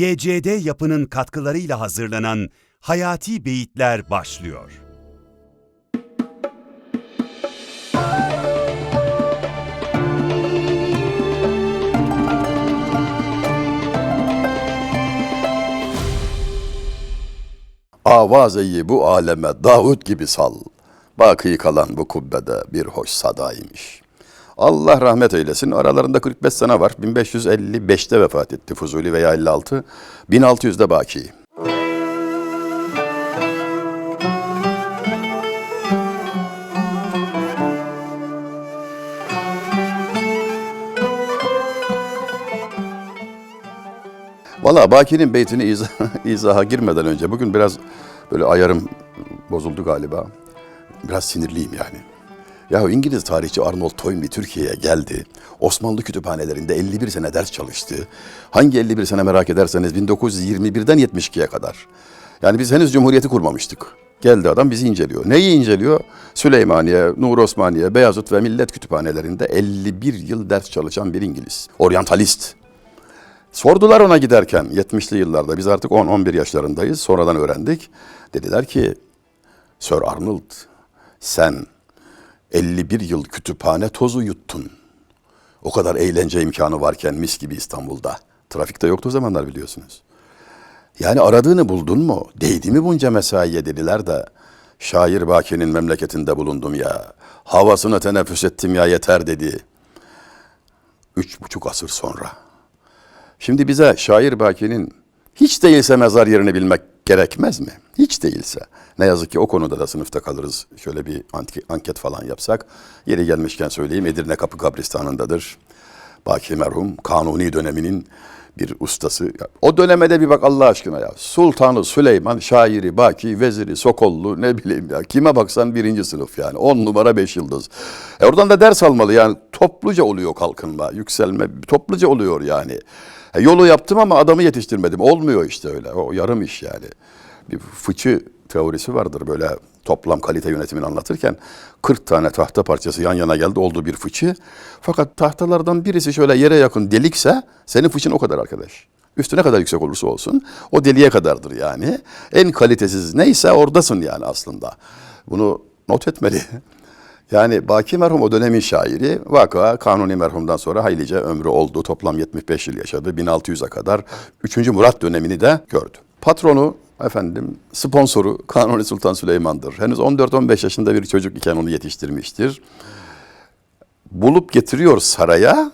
YCD yapının katkılarıyla hazırlanan Hayati Beyitler başlıyor. Avazeyi bu aleme Davut gibi sal. Baki kalan bu kubbede bir hoş sadaymış. Allah rahmet eylesin. Aralarında 45 sene var. 1555'te vefat etti Fuzuli veya 56. 1600'de Baki. Valla Baki'nin beytini izah, izaha girmeden önce bugün biraz böyle ayarım bozuldu galiba. Biraz sinirliyim yani. Ya İngiliz tarihçi Arnold Toynbee Türkiye'ye geldi. Osmanlı kütüphanelerinde 51 sene ders çalıştı. Hangi 51 sene merak ederseniz 1921'den 72'ye kadar. Yani biz henüz cumhuriyeti kurmamıştık. Geldi adam bizi inceliyor. Neyi inceliyor? Süleymaniye, Nur Osmaniye, Beyazıt ve Millet Kütüphanelerinde 51 yıl ders çalışan bir İngiliz. Oryantalist. Sordular ona giderken 70'li yıllarda biz artık 10-11 yaşlarındayız sonradan öğrendik. Dediler ki Sir Arnold sen 51 yıl kütüphane tozu yuttun. O kadar eğlence imkanı varken mis gibi İstanbul'da. Trafikte yoktu o zamanlar biliyorsunuz. Yani aradığını buldun mu? Değdi mi bunca mesaiye dediler de şair Baki'nin memleketinde bulundum ya. Havasını teneffüs ettim ya yeter dedi. Üç buçuk asır sonra. Şimdi bize şair Baki'nin hiç değilse mezar yerini bilmek gerekmez mi? Hiç değilse. Ne yazık ki o konuda da sınıfta kalırız. Şöyle bir anket falan yapsak. Yeri gelmişken söyleyeyim Edirne Kapı Kabristanı'ndadır. Baki merhum Kanuni döneminin bir ustası. O dönemede bir bak Allah aşkına ya. Sultanı Süleyman, şairi Baki, veziri Sokollu ne bileyim ya. Kime baksan birinci sınıf yani. On numara beş yıldız. E oradan da ders almalı yani. Topluca oluyor kalkınma, yükselme. Topluca oluyor yani. E, yolu yaptım ama adamı yetiştirmedim. Olmuyor işte öyle. O yarım iş yani. Bir fıçı teorisi vardır böyle toplam kalite yönetimini anlatırken 40 tane tahta parçası yan yana geldi oldu bir fıçı. Fakat tahtalardan birisi şöyle yere yakın delikse senin fıçın o kadar arkadaş. Üstü ne kadar yüksek olursa olsun o deliğe kadardır yani. En kalitesiz neyse oradasın yani aslında. Bunu not etmeli. Yani Baki merhum o dönemin şairi. Vaka Kanuni merhumdan sonra haylice ömrü oldu. Toplam 75 yıl yaşadı. 1600'e kadar 3. Murat dönemini de gördü. Patronu efendim sponsoru Kanuni Sultan Süleyman'dır. Henüz 14-15 yaşında bir çocuk iken onu yetiştirmiştir. Bulup getiriyor saraya.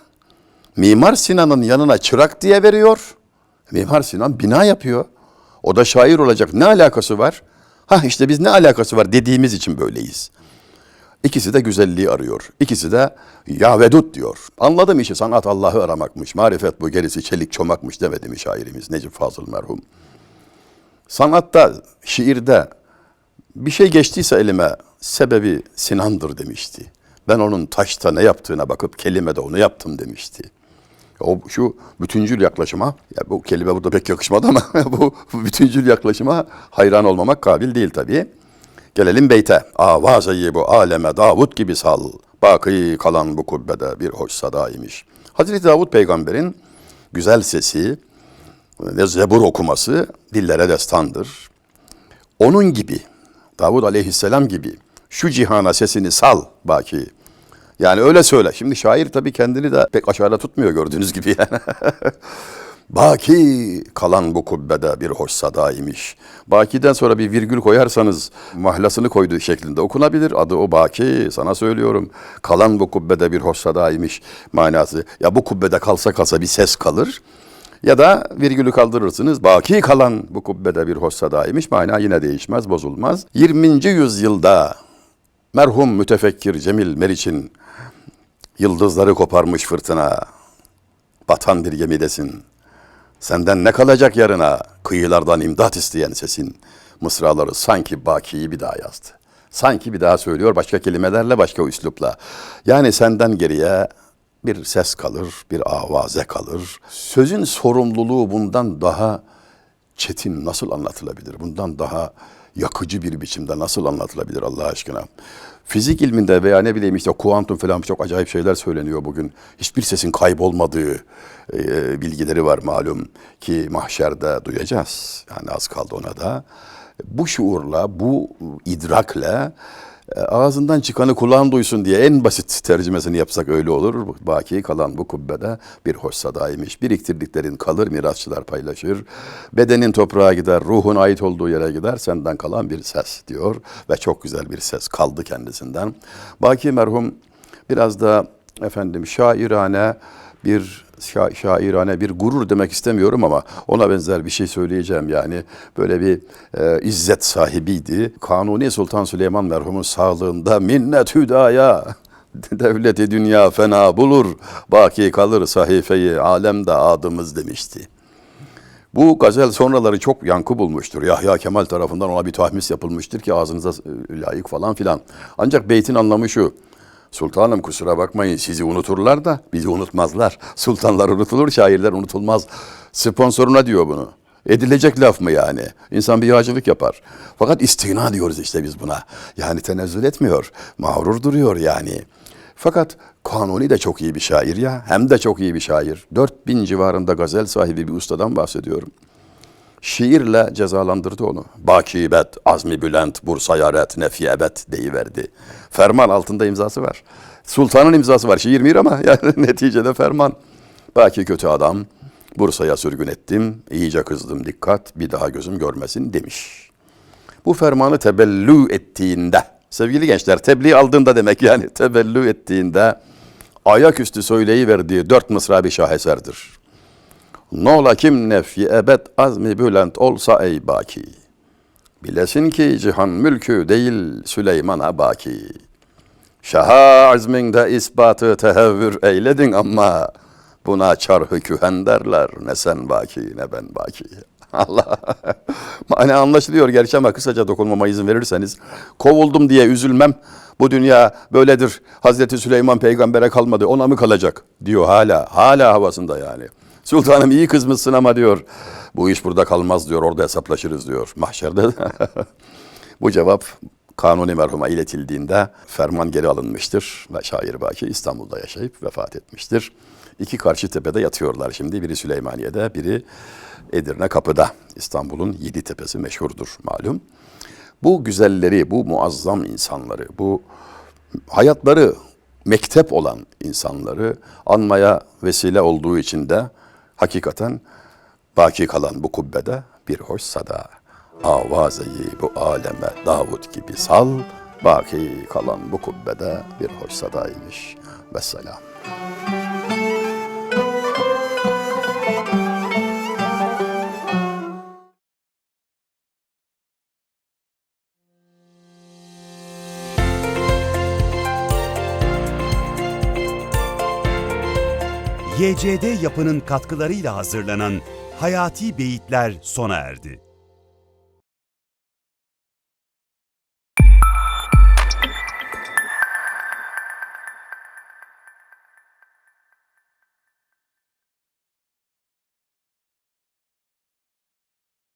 Mimar Sinan'ın yanına çırak diye veriyor. Mimar Sinan bina yapıyor. O da şair olacak. Ne alakası var? Ha işte biz ne alakası var dediğimiz için böyleyiz. İkisi de güzelliği arıyor. İkisi de ya vedud diyor. Anladım işi sanat Allah'ı aramakmış. Marifet bu gerisi çelik çomakmış demedi mi şairimiz Necip Fazıl merhum. Sanatta, şiirde bir şey geçtiyse elime sebebi Sinan'dır demişti. Ben onun taşta ne yaptığına bakıp kelimede onu yaptım demişti. O şu bütüncül yaklaşıma, ya bu kelime burada pek yakışmadı ama bu bütüncül yaklaşıma hayran olmamak kabil değil tabii. Gelelim beyte. Avazayı bu aleme Davut gibi sal. Baki kalan bu kubbede bir hoş sadaymış. Hazreti Davut peygamberin güzel sesi ve zebur okuması dillere destandır. Onun gibi, Davud aleyhisselam gibi şu cihana sesini sal Baki. Yani öyle söyle. Şimdi şair tabii kendini de pek aşağıda tutmuyor gördüğünüz gibi yani. Baki kalan bu kubbede bir hoş sadaymış. Baki'den sonra bir virgül koyarsanız mahlasını koyduğu şeklinde okunabilir. Adı o Baki sana söylüyorum. Kalan bu kubbede bir hoş sadaymış manası. Ya bu kubbede kalsa kalsa bir ses kalır. Ya da virgülü kaldırırsınız. Baki kalan bu kubbede bir hossadaymış. Mana yine değişmez, bozulmaz. 20. yüzyılda merhum mütefekkir Cemil Meriç'in yıldızları koparmış fırtına. Batan bir gemidesin. Senden ne kalacak yarına? Kıyılardan imdat isteyen sesin. Mısraları sanki Baki'yi bir daha yazdı. Sanki bir daha söylüyor başka kelimelerle, başka üslupla. Yani senden geriye bir ses kalır, bir avaze kalır. Sözün sorumluluğu bundan daha çetin nasıl anlatılabilir? Bundan daha yakıcı bir biçimde nasıl anlatılabilir Allah aşkına? Fizik ilminde veya ne bileyim işte kuantum falan çok acayip şeyler söyleniyor bugün. Hiçbir sesin kaybolmadığı e, bilgileri var malum ki mahşerde duyacağız. Yani az kaldı ona da. Bu şuurla, bu idrakle ağzından çıkanı kulağın duysun diye en basit tercümesini yapsak öyle olur. Baki kalan bu kubbede bir hoş sadaymış. Biriktirdiklerin kalır, mirasçılar paylaşır. Bedenin toprağa gider, ruhun ait olduğu yere gider. Senden kalan bir ses diyor. Ve çok güzel bir ses kaldı kendisinden. Baki merhum biraz da efendim şairane bir şa- şairane bir gurur demek istemiyorum ama ona benzer bir şey söyleyeceğim yani. Böyle bir e, izzet sahibiydi. Kanuni Sultan Süleyman merhumun sağlığında minnet hüdaya devleti dünya fena bulur. Baki kalır sahifeyi alemde adımız demişti. Bu gazel sonraları çok yankı bulmuştur. Yahya Kemal tarafından ona bir tahmis yapılmıştır ki ağzınıza e, layık falan filan. Ancak beytin anlamı şu. Sultanım kusura bakmayın sizi unuturlar da bizi unutmazlar. Sultanlar unutulur, şairler unutulmaz. Sponsoruna diyor bunu. Edilecek laf mı yani? İnsan bir yağcılık yapar. Fakat istina diyoruz işte biz buna. Yani tenezzül etmiyor. Mağrur duruyor yani. Fakat Kanuni de çok iyi bir şair ya. Hem de çok iyi bir şair. 4000 civarında gazel sahibi bir ustadan bahsediyorum. Şiirle cezalandırdı onu. Bakibet, Azmi Bülent, Bursa Yaret, Nefi Ebed deyiverdi. Ferman altında imzası var. Sultanın imzası var. Şiir mir ama yani neticede ferman. Baki kötü adam. Bursa'ya sürgün ettim. iyice kızdım dikkat. Bir daha gözüm görmesin demiş. Bu fermanı tebellü ettiğinde, sevgili gençler tebliğ aldığında demek yani tebellü ettiğinde ayaküstü söyleyiverdiği dört mısra bir şaheserdir. Ne ola kim nefi ebed azmi bülent olsa ey baki. Bilesin ki cihan mülkü değil Süleyman'a baki. Şaha azminde ispatı tehevvür eyledin ama buna çarhı kühen derler. Ne sen baki ne ben baki. Allah. Hani anlaşılıyor gerçi ama kısaca dokunmama izin verirseniz. Kovuldum diye üzülmem. Bu dünya böyledir. Hazreti Süleyman peygambere kalmadı. Ona mı kalacak? Diyor hala. Hala havasında yani. Sultanım iyi kızmışsın ama diyor. Bu iş burada kalmaz diyor. Orada hesaplaşırız diyor. Mahşerde. Bu cevap Kanuni merhuma iletildiğinde ferman geri alınmıştır ve şair Baki İstanbul'da yaşayıp vefat etmiştir. İki karşı tepede yatıyorlar şimdi. Biri Süleymaniye'de, biri Edirne Kapı'da. İstanbul'un yedi tepesi meşhurdur malum. Bu güzelleri, bu muazzam insanları, bu hayatları mektep olan insanları anmaya vesile olduğu için de hakikaten baki kalan bu kubbede bir hoş sada. Avazeyi bu aleme Davut gibi sal, baki kalan bu kubbede bir hoş sadaymış. Vesselam. YCD yapının katkılarıyla hazırlanan Hayati Beyitler sona erdi.